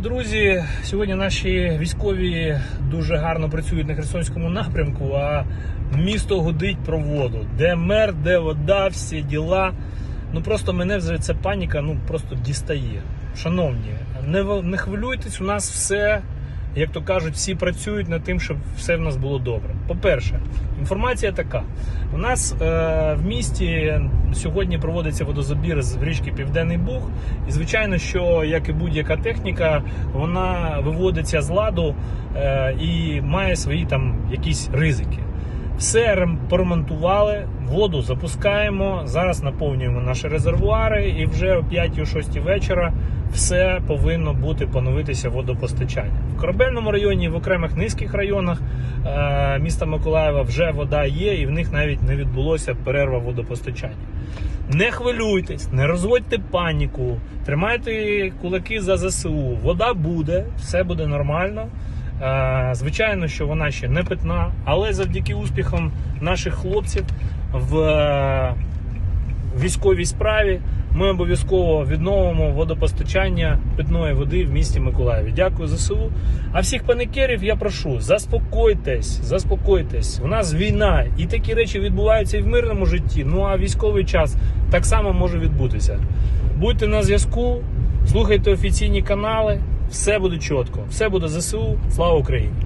Друзі, сьогодні наші військові дуже гарно працюють на Херсонському напрямку, а місто гудить про воду. Де мер, де вода, всі діла. Ну просто мене вже ця паніка ну просто дістає. Шановні, не, не хвилюйтесь, у нас все, як то кажуть, всі працюють над тим, щоб все в нас було добре. По-перше, інформація така: у нас е, в місті сьогодні проводиться водозабір з річки Південний Буг. І звичайно, що як і будь-яка техніка, вона виводиться з ладу е, і має свої там якісь ризики. Все рем- поремонтували, воду запускаємо. Зараз наповнюємо наші резервуари, і вже о 5-6 вечора все повинно бути поновитися водопостачання. В корабельному районі, в окремих низьких районах е, міста Миколаєва вже вода є, і в них навіть не відбулося перерва водопостачання. Не хвилюйтесь, не розводьте паніку, тримайте кулаки за ЗСУ. Вода буде, все буде нормально. Е, Звичайно, що вона ще не питна, але завдяки успіхам наших хлопців в е, військовій справі ми обов'язково відновимо водопостачання питної води в місті Миколаєві. Дякую ЗСУ. А всіх паникерів я прошу, заспокойтесь, заспокойтесь. У нас війна, і такі речі відбуваються і в мирному житті. Ну а військовий час так само може відбутися. Будьте на зв'язку, слухайте офіційні канали, все буде чітко, все буде ЗСУ. Слава Україні!